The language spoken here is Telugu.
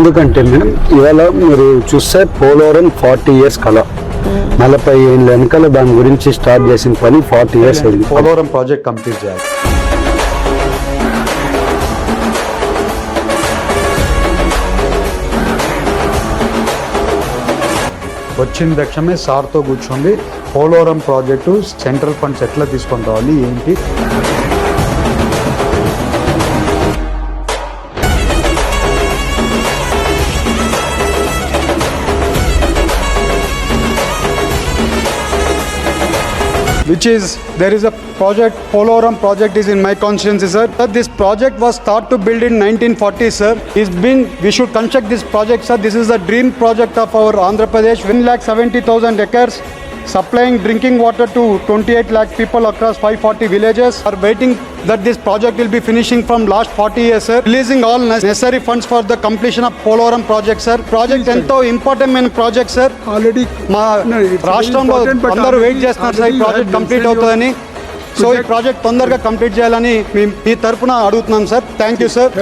ఎందుకంటే మేడం ఇవాళ మీరు చూస్తే పోలవరం ఫార్టీ ఇయర్స్ కల నలభై ఏళ్ళ వెనకాల దాని గురించి స్టార్ట్ చేసిన పని ఫార్టీ ఇయర్స్ అయింది. పోలవరం ప్రాజెక్ట్ కంప్లీట్ చేయాలి. వచ్చిన తక్షణమే సార్తో కూర్చోండి. పోలవరం ప్రాజెక్టు సెంట్రల్ ఫండ్స్ ఎట్లా తీసుకొని రావాలి ఏంటి? Which is there is a project Poloram project is in my conscience sir. Sir, this project was start to build in 1940 sir. It's been we should construct this project sir. This is the dream project of our Andhra Pradesh. 1 lakh 70,000 acres supplying drinking water to 28 lakh people across 540 villages are waiting that this project will be finishing from last 40 years sir releasing all necessary funds for the completion of Poloram project sir project ఎంతో ఇంపార్టెంట్ అయిన ప్రాజెక్ట్ సార్ ఆల్రెడీ మా రాష్ట్రంలో అందరూ వెయిట్ చేస్తున్నారు సార్ ఈ ప్రాజెక్ట్ కంప్లీట్ అవుతుందని సో ఈ ప్రాజెక్ట్ తొందరగా కంప్లీట్ చేయాలని మీ తరపున అడుగుతున్నాం సార్ థ్యాంక్ యూ సార్